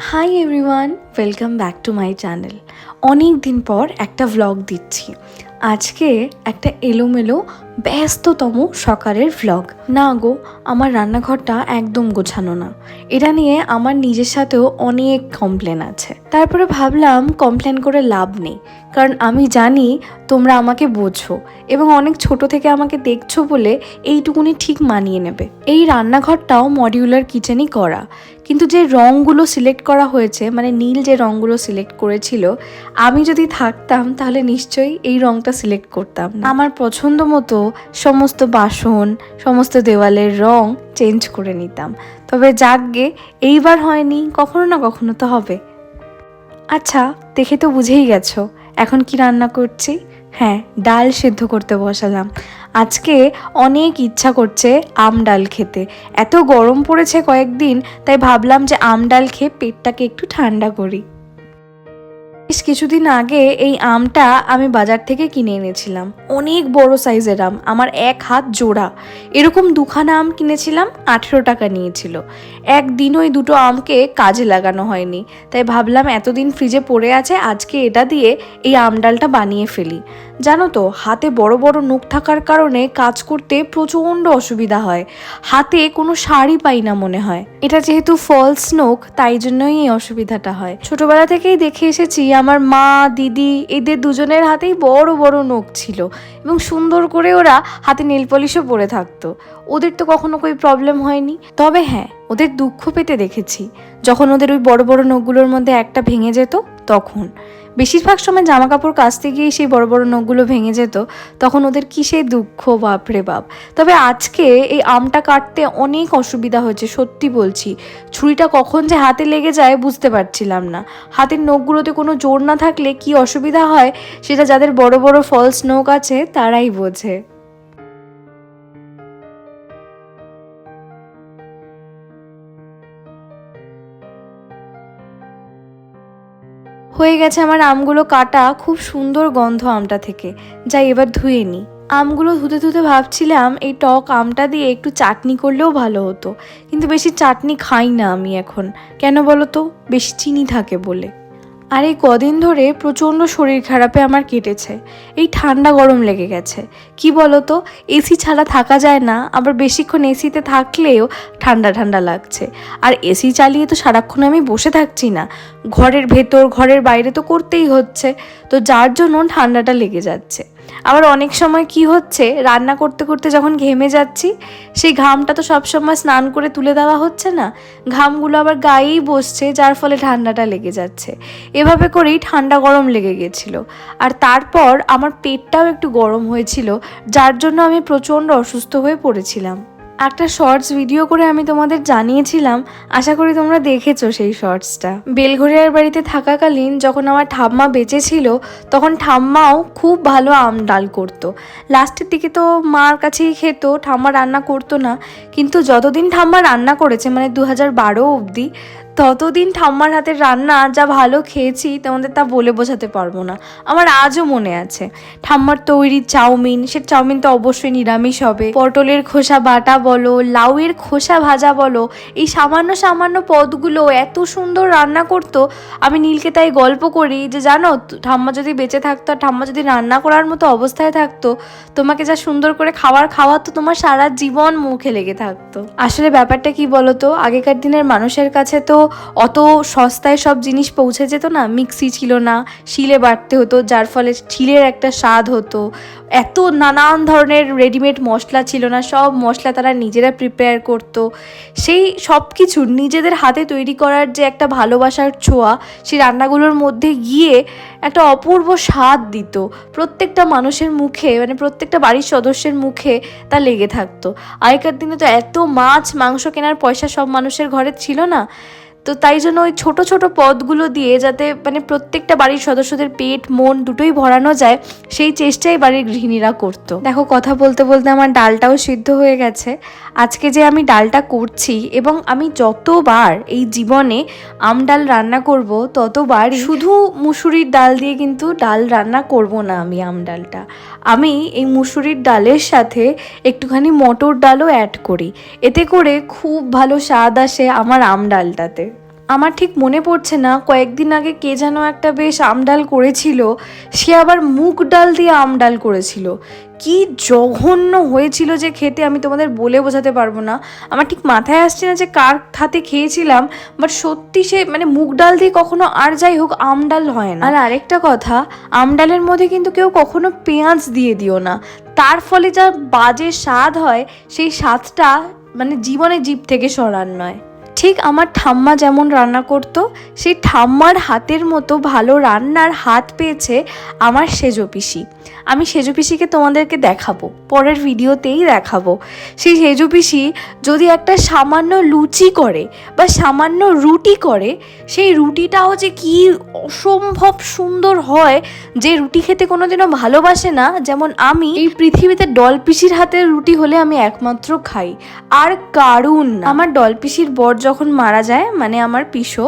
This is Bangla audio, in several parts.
Hi everyone welcome back to my channel অনেক দিন পর একটা ভ্লগ দিচ্ছি। আজকে একটা এলোমেলো ব্যস্ততম সকালের ভ্লগ না গো, আমার রান্নাঘরটা একদম গোছানো না। এটা নিয়ে আমার নিজের সাথেও অনেক কমপ্লেন আছে। তারপরে ভাবলাম কমপ্লেন করে লাভ নেই। কারণ আমি জানি তোমরা আমাকে বোঝো এবং অনেক ছোট থেকে আমাকে দেখছ বলে এইটুকুনি ঠিক মানিয়ে নেবে। এই রান্নাঘরটাও মডিউলার কিচেনই করা। কিন্তু যে রঙগুলো সিলেক্ট করা হয়েছে মানে নীল যে রঙগুলো সিলেক্ট করেছিল, আমি যদি থাকতাম তাহলে নিশ্চয়ই এই রঙটা সিলেক্ট করতাম আমার পছন্দ মতো সমস্ত বাসন, সমস্ত দেওয়ালের রং চেঞ্জ করে নিতাম। তবে যাকগে এইবার হয়নি, কখনো না কখনো তো হবে। আচ্ছা দেখে তো বুঝেই গেছো, এখন কি রান্না করছি? হ্যাঁ ডাল সেদ্ধ করতে বসালাম। আজকে অনেক ইচ্ছা করছে আম ডাল খেতে। এত গরম পড়েছে কয়েকদিন, তাই ভাবলাম যে আম ডাল খেয়ে পেটটাকে একটু ঠান্ডা করি। বেশ কিছুদিন আগে এই আমটা আমি বাজার থেকে কিনে এনেছিলাম। অনেক বড় সাইজের আম, আমার এক হাত জোড়া। এরকম দুখানা আম কিনেছিলাম, আঠেরো টাকা নিয়েছিল। একদিন ওই দুটো আমকে কাজে লাগানো হয়নি। তাই ভাবলাম এতদিন ফ্রিজে পড়ে আছে, আজকে এটা দিয়ে এই আম ডালটা বানিয়ে ফেলি। জানো তো, হাতে বড় বড় নখ থাকার কারণে কাজ করতে প্রচণ্ড অসুবিধা হয়। হাতে কোনো শাড়ি পাই না মনে হয়। এটা যেহেতু ফলস নখ, তাই জন্যই এই অসুবিধাটা হয়। ছোটবেলা থেকেই দেখে এসেছি আমার মা, দিদি, এদের দুজনের হাতেই বড় বড় নখ ছিল এবং সুন্দর করে ওরা হাতে নীল পলিশও পরে থাকতো। ওদের তো কখনো কোনো প্রবলেম হয়নি। তবে হ্যাঁ ওদের দুঃখ পেতে দেখেছি। যখন ওদের ওই বড় বড় নখগুলোর মধ্যে একটা ভেঙে যেত, তখন। বেশিরভাগ সময় জামা কাপড় কাচতে গিয়েই সেই বড় বড় নখগুলো ভেঙে যেত, তখন ওদের কিসে দুঃখ বাপরে বাপ। তবে আজকে এই আমটা কাটতে অনেক অসুবিধা হয়েছে, সত্যি বলছি। ছুরিটা কখন যে হাতে লেগে যায় বুঝতে পারছিলাম না। হাতের নখগুলোতে কোনো জোর না থাকলে কি অসুবিধা হয়, সেটা যাদের বড় বড় ফলস নখ আছে, তারাই বোঝে। হয়ে গেছে আমার আমগুলো কাটা খুব সুন্দর গন্ধ আমটা থেকে। যাই, এবার ধুয়ে নিই। আমগুলো ধুতে ধুতে ভাবছিলাম এই টক আমটা দিয়ে একটু চাটনি করলেও ভালো হতো। কিন্তু বেশি চাটনি খাই না আমি এখন। কেন বলো তো? বেশি চিনি থাকে বলে। আর এই কদিন ধরে প্রচণ্ড শরীর খারাপে আমার কেটেছে। এই ঠান্ডা গরম লেগে গেছে। কি বলো তো এসি ছাড়া থাকা যায় না, আবার বেশিক্ষণ এসিতে থাকলেও ঠান্ডা ঠান্ডা লাগছে। আর এসি চালিয়ে তো সারাক্ষণ আমি বসে থাকছি না। ঘরের ভেতর, ঘরের বাইরে তো করতেই হচ্ছে। তো যার জন্য ঠান্ডাটা লেগে যাচ্ছে। আবার অনেক সময় কি হচ্ছে, রান্না করতে করতে যখন ঘেমে যাচ্ছি, সেই ঘামটা তো সবসময় স্নান করে তুলে দেওয়া হচ্ছে না। ঘামগুলো আবার গায়েই বসছে, যার ফলে ঠান্ডাটা লেগে যাচ্ছে। এভাবে করেই ঠান্ডা গরম লেগে গেছিল। আর তারপর আমার পেটটাও একটু গরম হয়েছিল, যার জন্য আমি প্রচণ্ড অসুস্থ হয়ে পড়েছিলাম। একটা শর্টস ভিডিও করে আমি তোমাদের জানিয়েছিলাম। আশা করি তোমরা দেখেছ সেই শর্টসটা বেলঘরিয়ার বাড়িতে থাকাকালীন যখন আমার ঠাম্মা বেঁচে ছিল, তখন ঠাম্মাও খুব ভালো আম ডাল করতো। লাস্টের দিকে তো মার কাছেই খেত, ঠাম্মা রান্না করতো না। কিন্তু যতদিন ঠাম্মা রান্না করেছে মানে দু হাজার বারো অবধি ততদিন ঠাম্মার হাতের রান্না যা ভালো খেয়েছি তোমাদের তা বলে বোঝাতে পারব না। আমার আজও মনে আছে। ঠাম্মার তৈরি চাউমিন, সে চাউমিন তো অবশ্যই নিরামিষ হবে। পটলের খোসা বাটা বলো, লাউয়ের খোসা ভাজা বলো, এই সামান্য সামান্য পদগুলো এত সুন্দর রান্না করতো, আমি নীলকে তাই গল্প করি যে, জানো, ঠাম্মা যদি বেঁচে থাকতো আর ঠাম্মা যদি রান্না করার মতো অবস্থায় থাকতো, তোমাকে যা সুন্দর করে খাবার খাওয়াতো, তোমার সারা জীবন মুখে লেগে থাকতো। আসলে ব্যাপারটা কি বলতো আগেকার দিনের মানুষের কাছে তো অত সস্তায় সব জিনিস পৌঁছে যেত না, মিক্সি ছিল না, শিলে বাটতে হতো, যার ফলে শিলের একটা স্বাদ হতো। এত নানান ধরনের রেডিমেড মশলা ছিল না, সব মশলা তারা নিজেরা প্রিপেয়ার করতো। সেই সব কিছু নিজেদের হাতে তৈরি করার যে একটা ভালোবাসার ছোঁয়া সেই রান্নাগুলোর মধ্যে গিয়ে একটা অপূর্ব স্বাদ দিত। প্রত্যেকটা মানুষের মুখে মানে প্রত্যেকটা বাড়ির সদস্যের মুখে তা লেগে থাকতো। আগেকার দিনে তো এত মাছ, মাংস কেনার পয়সা সব মানুষের ঘরে ছিল না। তো তাই জন্য ওই ছোট ছোট পদগুলো দিয়ে যাতে মানে প্রত্যেকটা বাড়ির সদস্যদের পেট, মন দুটোই ভরানো যায়, সেই চেষ্টাই বাড়ির গৃহিণীরা করতো। দেখো, কথা বলতে বলতে আমার ডালটাও সিদ্ধ হয়ে গেছে। আজকে যে আমি ডালটা করছি এবং আমি যতবার এই জীবনে আম ডাল রান্না করব, ততবার শুধু মুসুরির ডাল দিয়ে কিন্তু ডাল রান্না করব না আমি আম ডালটা। আমি এই মুসুরির ডালের সাথে একটুখানি মটর ডালও অ্যাড করি। এতে করে খুব ভালো স্বাদ আসে আমার আম ডালটাতে। আমার ঠিক মনে পড়ছে না, কয়েকদিন আগে কে যেন একটা বেশ আমডাল করেছিল, সে আবার মুগ ডাল দিয়ে আমডাল করেছিল। কি জঘন্য হয়েছিল যে খেতে আমি তোমাদের বলে বোঝাতে পারব না। আমার ঠিক মাথায় আসছে না যে কার হাতে খেয়েছিলাম বাট সত্যি সে মানে মুগ ডাল দিয়ে কখনো আর যাই হোক আমডাল হয় না। আর আরেকটা কথা, আমডালের মধ্যে কিন্তু কেউ কখনো পেঁয়াজ দিয়ে দিও না। তার ফলে যা বাজে স্বাদ হয়, সেই স্বাদটা মানে জীবনে জীব থেকে সরান নয়। ঠিক আমার ঠাম্মা যেমন রান্না করতো, সেই ঠাম্মার হাতের মতো ভালো রান্নার হাত পেয়েছে আমার সেজো পিসি। আমি সেজো পিসিকে তোমাদেরকে দেখাবো, পরের ভিডিওতেই দেখাবো। সেই সেজো পিসি যদি একটা সামান্য লুচি করে বা সামান্য রুটি করে, সেই রুটিটাও যে কি অসম্ভব সুন্দর হয়, যে রুটি খেতে কোনোদিনও ভালোবাসে না, যেমন আমি, এই পৃথিবীতে ডলপিসির হাতের রুটি হলে আমি একমাত্র খাই। আর কারুন। আমার ডলপিসির বর যখন মারা যায় মানে আমার পিসো,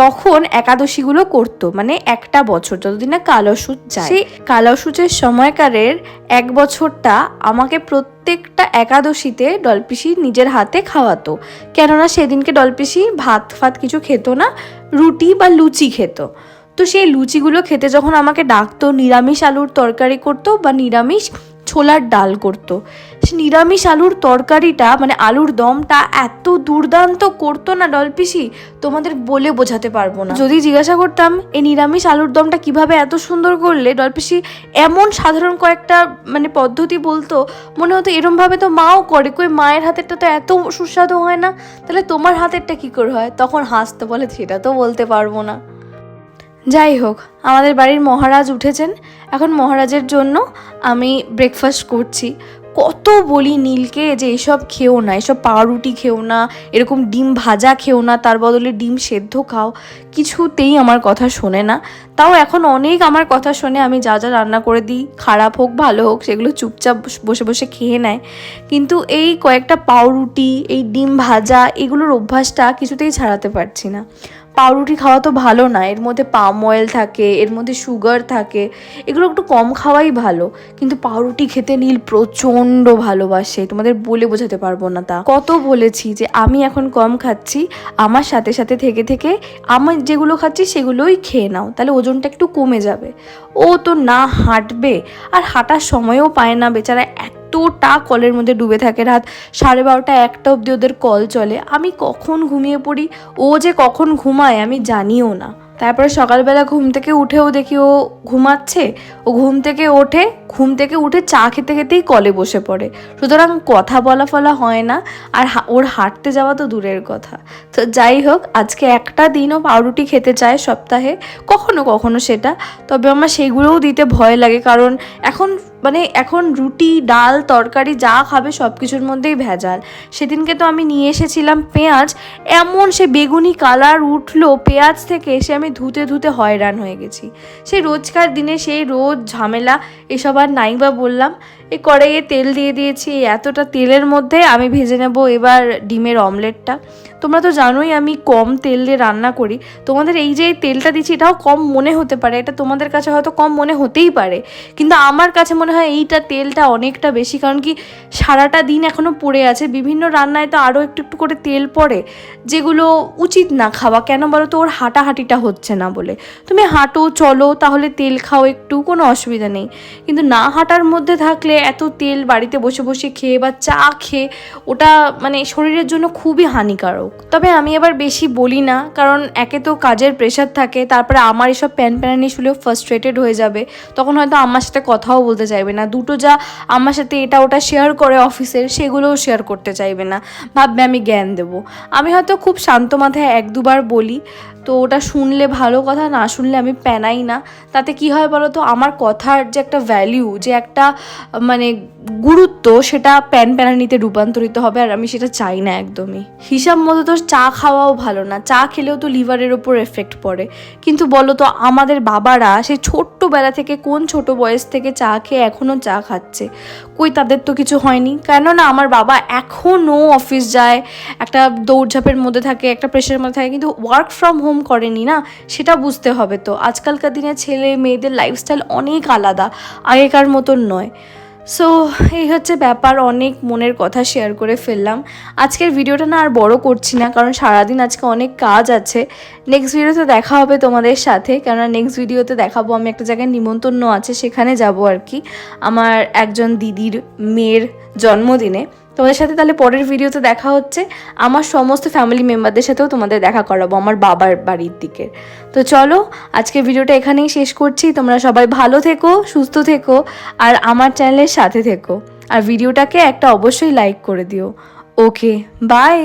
তখন একাদশীগুলো করতো মানে একটা বছর, যতদিন না কালসুচ যায়। সেই কালসুচের সময়কারের এক বছরটা আমাকে প্রত্যেকটা একাদশীতে ডলপিসি নিজের হাতে খাওয়াতো। কেননা সেদিনকে ডলপিসি ভাত ফাত কিছু খেত না, রুটি বা লুচি খেত। তো সেই লুচিগুলো খেতে যখন আমাকে ডাকতো, নিরামিষ আলুর তরকারি করতো বা নিরামিষ ছোলার ডাল করতো নিরামিষ আলুর তরকারিটা মানে আলুর দমটা এত দুর্দান্ত করতো না ডলপিসি তোমাদের বলে বোঝাতে পারব না। যদি জিজ্ঞাসা করতাম, এই নিরামিষ আলুর দমটা কীভাবে এত সুন্দর করলে ডলপিসি এমন সাধারণ কয়েকটা মানে পদ্ধতি বলতো? মনে হতো এরমভাবে তো মাও করে, কই মায়ের হাতেরটা তো এত সুস্বাদু হয় না। তাহলে তোমার হাতেরটা কি করে হয়? তখন হাসতে বলে, সেটা তো বলতে পারব না। যাই হোক, আমাদের বাড়ির মহারাজ উঠেছেন। এখন মহারাজের জন্য আমি ব্রেকফাস্ট করছি। কত বলি নীলকে যে এসব খেও না, এসব পাউরুটি খেও না, এরকম ডিম ভাজা খেও না, তার বদলে ডিম সেদ্ধ খাও, কিছুতেই আমার কথা শোনে না। তাও এখন অনেক আমার কথা শোনে, আমি যা যা রান্না করে দিই, খারাপ হোক, ভালো হোক, সেগুলো চুপচাপ বসে বসে খেয়ে নেয়। কিন্তু এই কয়েকটা পাউরুটি, এই ডিম ভাজা, এগুলোর অভ্যাসটা কিছুতেই ছাড়াতে পারছি না। পাউরুটি খাওয়া তো ভালো না। এর মধ্যে পাম অয়েল থাকে, এর মধ্যে সুগার থাকে। এগুলো একটু কম খাওয়াই ভালো, কিন্তু পাউরুটি খেতে নীল প্রচণ্ড ভালোবাসে। তোমাদের বলে বোঝাতে পারব না তা। কত বলেছি যে আমি এখন কম খাচ্ছি, আমার সাথে সাথে থেকে থেকে আমি যেগুলো খাচ্ছি সেগুলোই খেয়ে নাও। তাহলে ওজনটা একটু কমে যাবে। ও তো না হাঁটবে, আর হাঁটার সময়ও পায় না বেচারা। এতটা কলের মধ্যে ডুবে থাকে, রাত সাড়ে বারোটা একটা অবধি ওদের কল চলে। আমি কখন ঘুমিয়ে পড়ি? ও যে কখন ঘুমায় আমি জানিও না। তারপরে সকালবেলা ঘুম থেকে উঠেও দেখি ও ঘুমাচ্ছে। ও ঘুম থেকে ওঠে, ঘুম থেকে উঠে চা খেতে খেতেই কলে বসে পড়ে। সুতরাং কথা বলা ফলা হয় না, আর ওর হাঁটতে যাওয়া তো দূরের কথা। তো যাই হোক, আজকে একটা দিনও পাউরুটি খেতে চায় সপ্তাহে, কখনো কখনো সেটা। তবে আমার সেগুলোও দিতে ভয় লাগে, কারণ এখন মানে এখন রুটি, ডাল, তরকারি, যা খাবে সব কিছুর মধ্যেই ভেজাল। সেদিনকে তো আমি নিয়ে এসেছিলাম পেঁয়াজ, এমন সে বেগুনি কালার উঠল পেঁয়াজ থেকে এসে আমি ধুতে ধুতে হয়রান হয়ে গেছি। সেই রোজকার দিনে সেই রোজ ঝামেলা, এসব আর নাই বা বললাম। এই কড়াইয়ে তেল দিয়ে দিয়েছি এতটা তেলের মধ্যে আমি ভেজে নেব এবার ডিমের অমলেটটা। তোমরা তো জানোই আমি কম তেল দিয়ে রান্না করি। তোমাদের এই যে তেলটা দিচ্ছি, এটাও কম মনে হতে পারে, এটা তোমাদের কাছে হয়তো কম মনে হতেই পারে। কিন্তু আমার কাছে মনে হয় এইটা তেলটা অনেকটা বেশি, কারণ কি সারাটা দিন এখনও পড়ে আছে, বিভিন্ন রান্নায় তো আরও একটু একটু করে তেল পড়ে, যেগুলো উচিত না খাওয়া। কেন বলো তো, ওর হাঁটাহাঁটিটা হচ্ছে না বলে। তুমি হাঁটো, চলো, তাহলে তেল খাও একটু, কোনো অসুবিধা নেই। কিন্তু না হাঁটার মধ্যে থাকলে এত তেল বাড়িতে বসে বসে খেয়ে বা চা খেয়ে, ওটা মানে শরীরের জন্য খুবই হানিকারক। তবে আমি এবার বেশি বলি না, কারণ একে তো কাজের প্রেশার থাকে, তারপরে আমার এসব প্যান প্যানানি শুলেও ফার্স্ট্রেটেড হয়ে যাবে। তখন হয়তো আমার সাথে কথাও বলতে চাইবে না। দুটো যা আমার সাথে এটা ওটা শেয়ার করে অফিসের, সেগুলোও শেয়ার করতে চাইবে না। ভাববে আমি জ্ঞান দেবো। আমি হয়তো খুব শান্ত মাথায় এক দুবার বলি তো ওটা শুনলে ভালো কথা, না শুনলে আমি প্যানাই না। তাতে কি হয় বলো তো আমার কথার যে একটা ভ্যালিউ যে একটা মানে গুরুত্ব সেটা প্যান প্যানানিতে রূপান্তরিত হবে আর আমি সেটা চাই না একদমই। হিসাব মতো তো চা খাওয়াও ভালো না, চা খেলেও তো লিভারের ওপর এফেক্ট পড়ে। কিন্তু বলো তো, আমাদের বাবারা সেই ছোট্টবেলা থেকে কোন ছোট বয়স থেকে চা খেয়ে এখনও চা খাচ্ছে? কই তাদের তো কিছু হয়নি। কেননা আমার বাবা এখনও অফিস যায়, একটা দৌড়ঝাঁপের মধ্যে থাকে, একটা প্রেশারের মধ্যে থাকে, কিন্তু ওয়ার্ক ফ্রম হোম করেনি না? সেটা বুঝতে হবে তো। আজকালকার দিনে ছেলে মেয়েদের লাইফস্টাইল অনেক আলাদা, আগেকার মতন নয়। সো এই হচ্ছে ব্যাপার, অনেক মনের কথা শেয়ার করে ফেললাম। আজকের ভিডিওটা না আর বড় করছি না, কারণ সারাদিন আজকে অনেক কাজ আছে। নেক্সট ভিডিওতে দেখা হবে তোমাদের সাথে, কেননা নেক্সট ভিডিওতে দেখাবো আমি একটা জায়গায় নিমন্ত্রণ আছে, সেখানে যাব আর কি। আমার একজন দিদির মেয়ের জন্মদিনে। তোমাদের সাথে তাহলে পরের ভিডিওতে দেখা হচ্ছে। আমার সমস্ত ফ্যামিলি মেম্বারদের সাথেও তোমাদের দেখা করাবো, আমার বাবার বাড়ির দিকে। তো চলো আজকে ভিডিওটা এখানেই শেষ করছি। তোমরা সবাই ভালো থেকো, সুস্থ থেকো, আর আমার চ্যানেলের সাথে থেকো। আর ভিডিওটাকে একটা অবশ্যই লাইক করে দিও। Okay bye